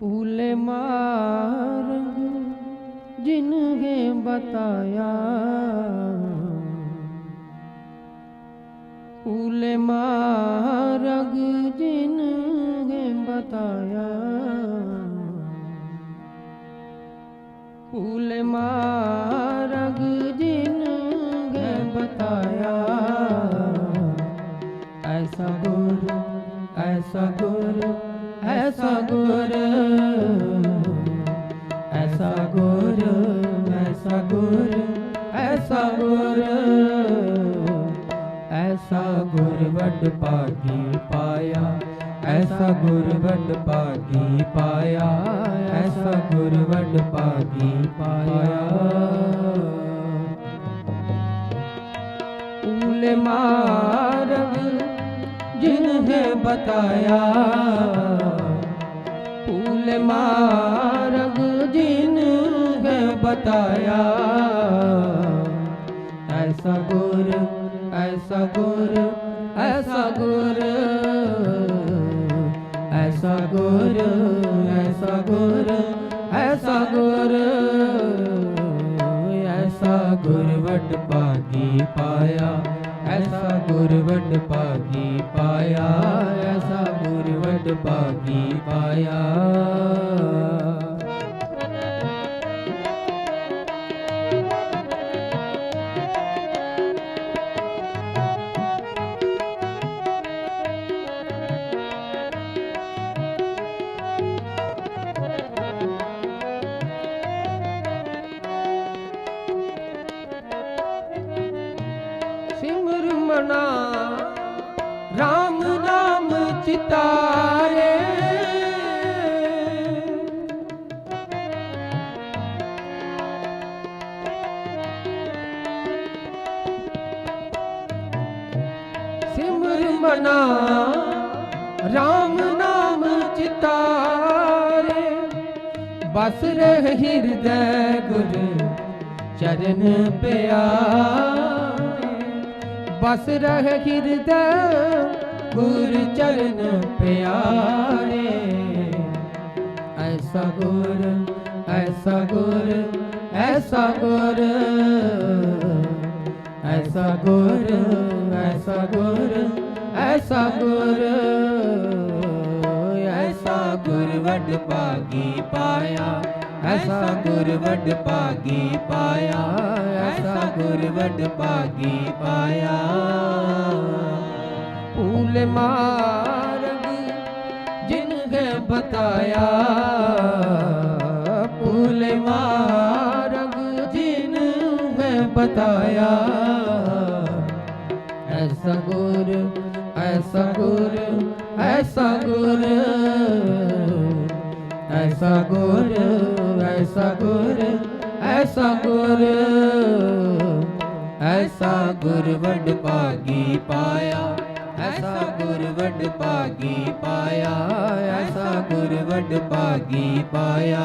भूले मार्ग जिन्हें बताया भूले मार्ग जिन्हें बताया भूले मार्ग जिन्हें बताया ऐसा गुरु ऐसा गुरु ਐਸਾ ਗੁਰ ਐਸਾ ਗੁਰ ਐਸਾ ਗੁਰ ਐਸਾ ਗੁਰ ਐਸਾ ਗੁਰ ਵੱਡ ਪਾਗੀ ਪਾਇਆ ਐਸਾ ਗੁਰ ਵੱਡ ਪਾਗੀ ਪਾਇਆ ਐਸਾ ਗੁਰ ਵੱਡ ਪਾਗੀ ਪਾਇਆ ਊਲੇ ਮਾਰਗ ਜਿਨਹੇ ਬਤਾਇਆ बताया फूल मार्ग जिन्हें बताया ऐसा गुर ऐसा गुर ऐसा गुर ऐसा गुर ऐसा गुर ऐसा गुर ऐसा गुर वड पागी पाया ਐਸਾ ਗੁਰ ਵਡ ਪਾਗੀ ਪਾਇਆ ਐਸਾ ਗੁਰ ਵਡ ਪਾਗੀ ਪਾਇਆ। ਗੁਰਮਣਾ ਰਾਮ ਨਾਮ ਚਿਤਾਰੇ। ਸਿਮਰ ਰਾਮ RAM ਨਾਮ ਚਿਤਾਰੇ। ਬਸ ਰਹਿ ਹਿਰਦੈ ਗੁਰ ਚਰਨ ਪਿਆਰ। ਬਸ ਰਹਿ ਹਿਰਦੈ ਗੁਰ ਚਰਨ ਪਿਆਰੇ। ਐਸਾ ਗੁਰ ਐਸਾ ਗੁਰ ਐਸਾ ਗੁਰ। ਐਸਾ ਗੁਰ ਐਸਾ ਗੁਰ ਐਸਾ ਗੁਰ। ਐਸਾ ਗੁਰ ਵੱਡ ਭਾਗੀ ਪਾਇਆ। ਐਸਾ ਗੁਰ ਵੱਡ ਭਾਗੀ ਪਾਇਆ, ਐਸਾ ਗੁਰ ਵੱਡ ਭਾਗੀ ਪਾਇਆ। ਫੂਲ ਮਾਰਗ ਜਿਨ ਹੈ ਬਤਾਇਆ ਫੂਲ ਮਾਰਗ ਜਿਨ ਹੈ ਬਤਾਇਆ। ਐਸਾ ਗੁਰ ਐਸਾ ਗੁਰ ਐਸਾ ਗੁਰ ਐਸਾ ਗੁਰ। ਐਸਾ ਗੁਰ ਐਸਾ ਗੁਰ ਐਸਾ ਗੁਰ ਵੱਡ ਭਾਗੀ ਪਾਇਆ ਐਸਾ ਗੁਰ ਵੱਡ ਭਾਗੀ ਪਾਇਆ ਐਸਾ ਗੁਰ ਵੱਡ ਭਾਗੀ ਪਾਇਆ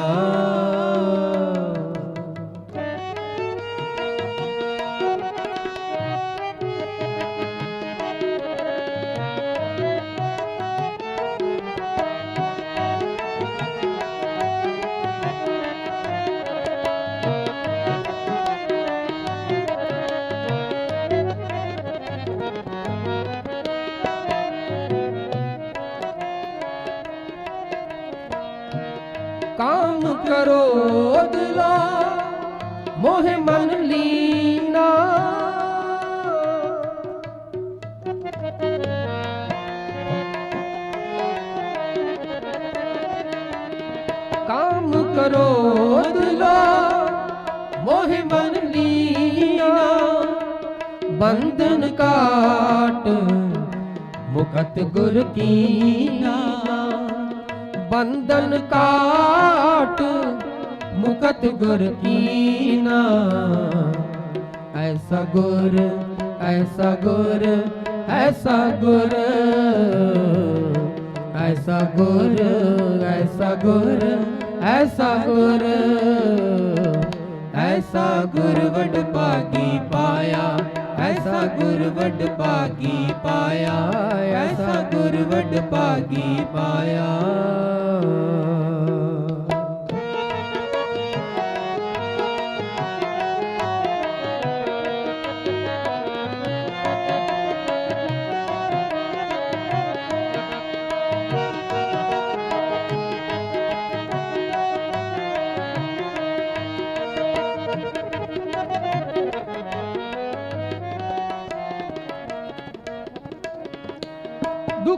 ਕਰੋ ਦਿਲਾ ਲੀਨਾ। ਕਾਮ ਕਰੋ ਦਿਲਾ ਮਨ ਲੀਨਾ। ਬੰਧਨ ਕਾਟ ਮੁਕਤ ਗੁਰ ਕੀਨਾ। ਬੰਧਨ ਕਾਟ, ਮੁਕਤ ਗੁਰ ਕੀਨਾ। ਐਸਾ ਗੁਰ ਐਸਾ ਗੁਰ ਐਸਾ ਗੁਰ। ਐਸਾ ਗੁਰ ਐਸਾ ਗੁਰ ਐਸਾ ਗੁਰ। ਐਸਾ ਗੁਰ ਵਡ ਭਾਗੀ ਪਾਇਆ, ਐਸਾ ਗੁਰ ਵਡ ਭਾਗੀ ਪਾਇਆ ਗੁਰ ਵਡ ਭਾਗੀ ਪਾਇਆ।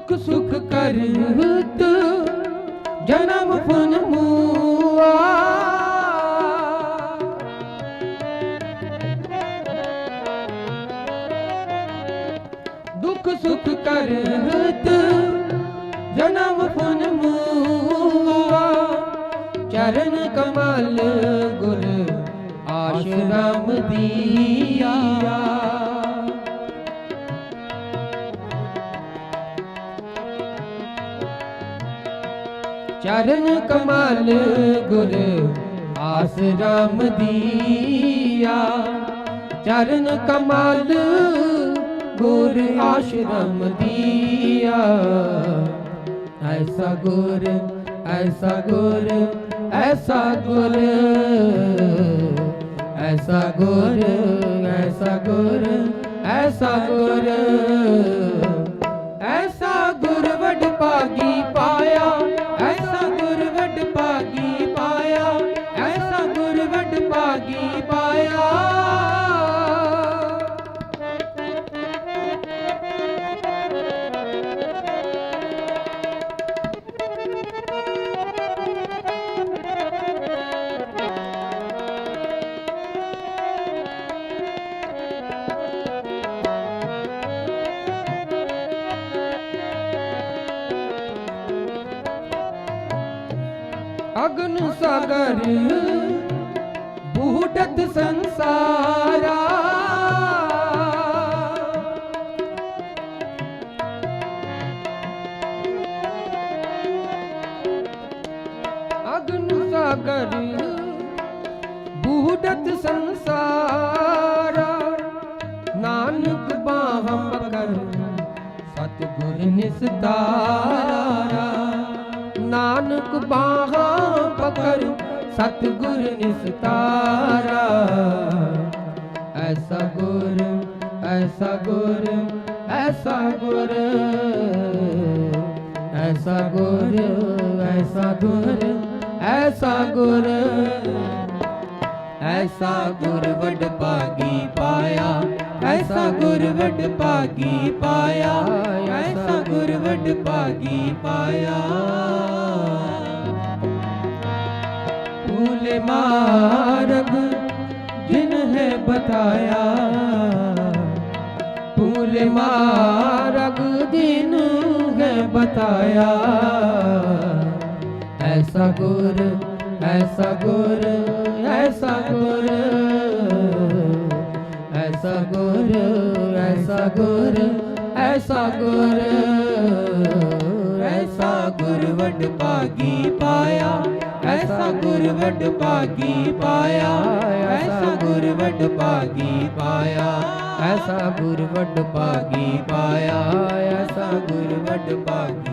ਦੁੱਖ ਸੁਖ ਕਰਤ ਜਨਮ ਫੁਨ ਮੂਆ। ਦੁੱਖ ਸੁਖ ਕਰਤ ਜਨਮ ਫੁਨ ਮੂਆ। ਚਰਨ ਕਮਲ ਗੁਰ ਆਸ਼ਰਮ ਦੀਆ। ਚਰਨ ਕਮਲ ਗੁਰ ਆਸਰਮ ਦੀਆ। ਚਰਨ ਕਮਲ ਗੁਰ ਆਸ਼ਰਮ ਦੀਆ। ਐਸਾ ਗੁਰ ਐਸਾ ਗੁਰ ਐਸਾ ਗੁਰ ਐਸਾ ਗੁਰ ਐਸਾ ਗੁਰ ਐਸਾ ਗੁਰ। ਅਗਨ ਸਾਗਰ ਬੂਢਤ ਸੰਸਾਰਾ। ਅਗਨ ਸਾਗਰ ਬੂਢਤ ਸੰਸਾਰਾ। ਨਾਨਕ ਬਾਹ ਪਕੜ ਸਤਿਗੁਰ ਨਿਸਤਾਰਾ। ਨਾਨਕ ਬਾਹਾਂ ਪਕੜ ਸਤਿਗੁਰ ਨਿਸਤਾਰਾ ਐਸਾ ਗੁਰ ਐਸਾ ਗੁਰ ਐਸਾ ਗੁਰ ਐਸਾ ਗੁਰ ਐਸਾ ਗੁਰ ਐਸਾ ਗੁਰ ਐਸਾ ਗੁਰ ਵਡ ਭਾਗੀ ਪਾਇਆ ਐਸਾ ਗੁਰ ਵਡ ਭਾਗੀ ਪਾਇਆ ਐਸਾ ਗੁਰ ਵਡ ਭਾਗੀ ਪਾਇਆ ਭੂਲੇ ਮਾਰਗ, ਜਿਨ ਹੈ ਬਤਾਇਆ। ਭੂਲੇ ਮਾਰਗ ਜਿਨ ਹੈ ਬਤਾਇਆ। ਐਸਾ ਗੁਰ ਐਸਾ ਗੁਰ ਐਸਾ ਗੁਰ। ਐਸਾ ਗੁਰ ਐਸਾ ਗੁਰ ਐਸਾ ਗੁਰ। ਐਸਾ ਗੁਰ ਵਡ ਭਾਗੀ ਪਾਇਆ। ਐਸਾ ਗੁਰ ਵਡ ਭਾਗੀ ਪਾਇਆ, ਐਸਾ ਗੁਰ ਵਡ ਭਾਗੀ ਪਾਇਆ, ਐਸਾ ਗੁਰ ਵਡ ਭਾਗੀ ਪਾਇਆ, ਐਸਾ ਗੁਰ ਵਡ ਭਾਗੀ